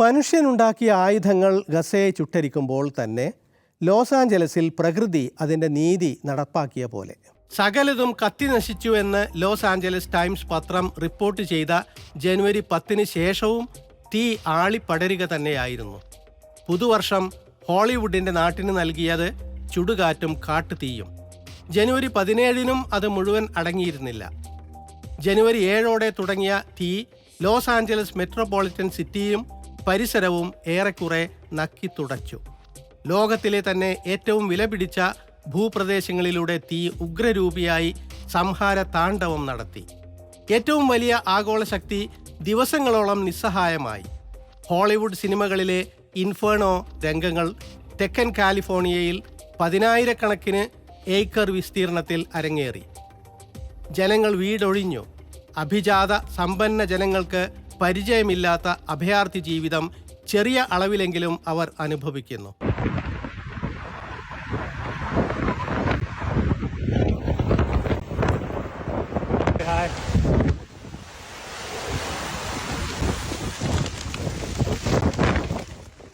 മനുഷ്യനുണ്ടാക്കിയ ആയുധങ്ങൾ ഗസയെ ചുട്ടരിക്കുമ്പോൾ തന്നെ ലോസ് ആഞ്ചലസിൽ പ്രകൃതി അതിന്റെ നീതി നടപ്പാക്കിയ പോലെ. സകലതും കത്തി നശിച്ചു എന്ന് ലോസ് ആഞ്ചലസ് ടൈംസ് പത്രം റിപ്പോർട്ട് ചെയ്ത ജനുവരി പത്തിന് ശേഷവും തീ ആളിപ്പടരുക തന്നെയായിരുന്നു. പുതുവർഷം ഹോളിവുഡിന്റെ നാട്ടിന് നൽകിയത് ചുടുകാറ്റും കാട്ടുതീയും. ജനുവരി പതിനേഴിനും അത് മുഴുവൻ അടങ്ങിയിരുന്നില്ല. ജനുവരി ഏഴോടെ തുടങ്ങിയ തീ ലോസ് ആഞ്ചലസ് മെട്രോപൊളിറ്റൻ സിറ്റിയും പരിസരവും ഏറെക്കുറെ നക്കി തുടച്ചു ലോകത്തിലെ തന്നെ ഏറ്റവും വിലപിടിച്ച ഭൂപ്രദേശങ്ങളിലൂടെ തീ ഉഗ്രരൂപിയായി സംഹാര താണ്ഡവം നടത്തി. ഏറ്റവും വലിയ ആഗോള ശക്തി ദിവസങ്ങളോളം നിസ്സഹായമായി. ഹോളിവുഡ് സിനിമകളിലെ ഇൻഫേണോ രംഗങ്ങൾ തെക്കൻ കാലിഫോർണിയയിൽ പതിനായിരക്കണക്കിന് ഏക്കർ വിസ്തീർണത്തിൽ അരങ്ങേറി. ജനങ്ങൾ വീടൊഴിഞ്ഞു. അഭിജാത സമ്പന്ന ജനങ്ങൾക്ക് പരിചയമില്ലാത്ത അഭയാർത്ഥി ജീവിതം ചെറിയ അളവിലെങ്കിലും അവർ അനുഭവിക്കുന്നു.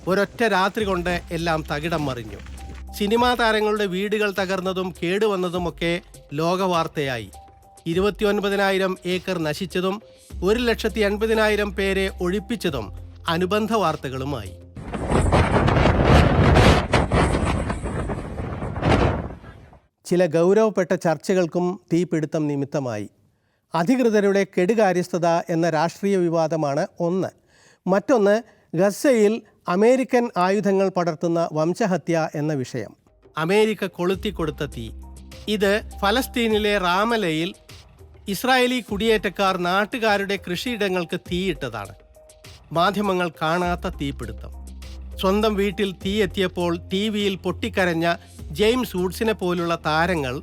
ഒരൊറ്റ രാത്രി കൊണ്ട് എല്ലാം തകിടം മറിഞ്ഞു. സിനിമാ താരങ്ങളുടെ വീടുകൾ തകർന്നതും കേടുവന്നതുമൊക്കെ ലോകവാർത്തയായി. ഇരുപത്തിയൊൻപതിനായിരം ഏക്കർ നശിച്ചതും ഒരു ലക്ഷത്തി എൺപതിനായിരം പേരെ ഒഴിപ്പിച്ചതും അനുബന്ധ വാർത്തകളുമായി. ചില ഗൗരവപ്പെട്ട ചർച്ചകൾക്കും തീപിടുത്തം നിമിത്തമായി. അധികൃതരുടെ കെടുകാര്യസ്ഥത എന്ന രാഷ്ട്രീയ വിവാദമാണ് ഒന്ന്. മറ്റൊന്ന് ഗസയിൽ അമേരിക്കൻ ആയുധങ്ങൾ പടർത്തുന്ന വംശഹത്യ എന്ന വിഷയം. അമേരിക്ക കൊളുത്തിക്കൊടുത്ത തീ. ഇത് ഫലസ്തീനിലെ റാമലയിൽ ഇസ്രായേലി കുടിയേറ്റക്കാർ നാട്ടുകാരുടെ കൃഷിയിടങ്ങൾക്ക് തീയിട്ടതാണ്. മാധ്യമങ്ങൾ കാണാത്ത തീപിടുത്തം. സ്വന്തം വീട്ടിൽ തീയെത്തിയപ്പോൾ ടി വിയിൽ പൊട്ടിക്കരഞ്ഞ ജെയിംസ് വുഡ്സിനെ പോലുള്ള താരങ്ങൾ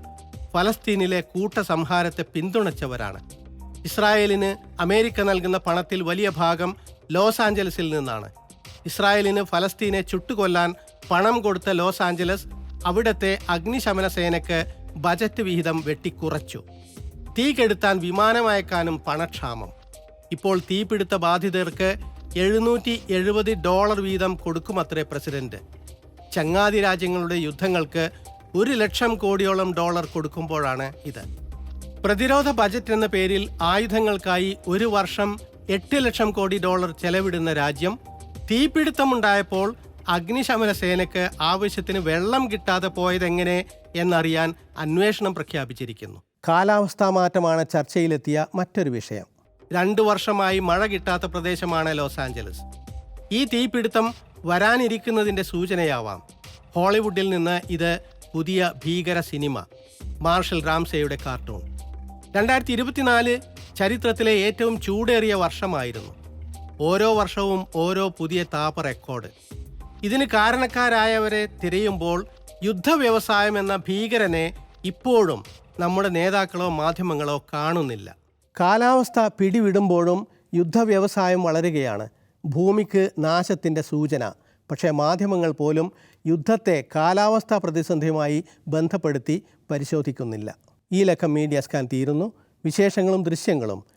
ഫലസ്തീനിലെ കൂട്ടസംഹാരത്തെ പിന്തുണച്ചവരാണ്. ഇസ്രായേലിന് അമേരിക്ക നൽകുന്ന പണത്തിൽ വലിയ ഭാഗം ലോസ് ആഞ്ചലസിൽ നിന്നാണ്. ഇസ്രായേലിന് ഫലസ്തീനെ ചുട്ടുകൊല്ലാൻ പണം കൊടുത്ത ലോസ് ആഞ്ചലസ് അവിടത്തെ അഗ്നിശമന സേനയ്ക്ക് ബജറ്റ് വിഹിതം വെട്ടിക്കുറച്ചു. തീ കെടുത്താൻ വിമാനമയക്കാനും പണക്ഷാമം. ഇപ്പോൾ തീപിടുത്ത ബാധിതർക്ക് എഴുന്നൂറ്റി എഴുപത് ഡോളർ വീതം കൊടുക്കുമത്രേ പ്രസിഡന്റ്. ചങ്ങാതി രാജ്യങ്ങളുടെ യുദ്ധങ്ങൾക്ക് ഒരു ലക്ഷം കോടിയോളം ഡോളർ കൊടുക്കുമ്പോഴാണ് ഇത്. പ്രതിരോധ ബജറ്റ് എന്ന പേരിൽ ആയുധങ്ങൾക്കായി ഒരു വർഷം എട്ട് ലക്ഷം കോടി ഡോളർ ചെലവിടുന്ന രാജ്യം തീപിടുത്തമുണ്ടായപ്പോൾ അഗ്നിശമന സേനയ്ക്ക് ആവശ്യത്തിന് വെള്ളം കിട്ടാതെ പോയതെങ്ങനെ എന്നറിയാൻ അന്വേഷണം പ്രഖ്യാപിച്ചിരിക്കുന്നു. കാലാവസ്ഥാ മാറ്റമാണ് ചർച്ചയിലെത്തിയ മറ്റൊരു വിഷയം. രണ്ടു വർഷമായി മഴ കിട്ടാത്ത പ്രദേശമാണ് ലോസ് ആഞ്ചലസ്. ഈ തീപിടുത്തം വരാനിരിക്കുന്നതിന്റെ സൂചനയാവാം. ഹോളിവുഡിൽ നിന്ന് ഇത് പുതിയ ഭീകര സിനിമ മാർഷൽ റാംസേയുടെ കാർട്ടൂൺ. രണ്ടായിരത്തി ഇരുപത്തിനാല് ചരിത്രത്തിലെ ഏറ്റവും ചൂടേറിയ വർഷമായിരുന്നു. ഓരോ വർഷവും ഓരോ പുതിയ താപ റെക്കോർഡ്. ഇതിന് കാരണക്കാരായവരെ തിരയുമ്പോൾ യുദ്ധവ്യവസായം എന്ന ഭീകരനെ ഇപ്പോഴും നമ്മുടെ നേതാക്കളോ മാധ്യമങ്ങളോ കാണുന്നില്ല. കാലാവസ്ഥ പിടിവിടുമ്പോഴും യുദ്ധവ്യവസായം വളരുകയാണ്. ഭൂമിക്ക് നാശത്തിന്റെ സൂചന. പക്ഷേ മാധ്യമങ്ങൾ പോലും യുദ്ധത്തെ കാലാവസ്ഥാ പ്രതിസന്ധിയുമായി ബന്ധപ്പെടുത്തി പരിശോധിക്കുന്നില്ല. ഈ ലക്കം മീഡിയ സ്കാൻ തീരുന്നു. വിശേഷങ്ങളും ദൃശ്യങ്ങളും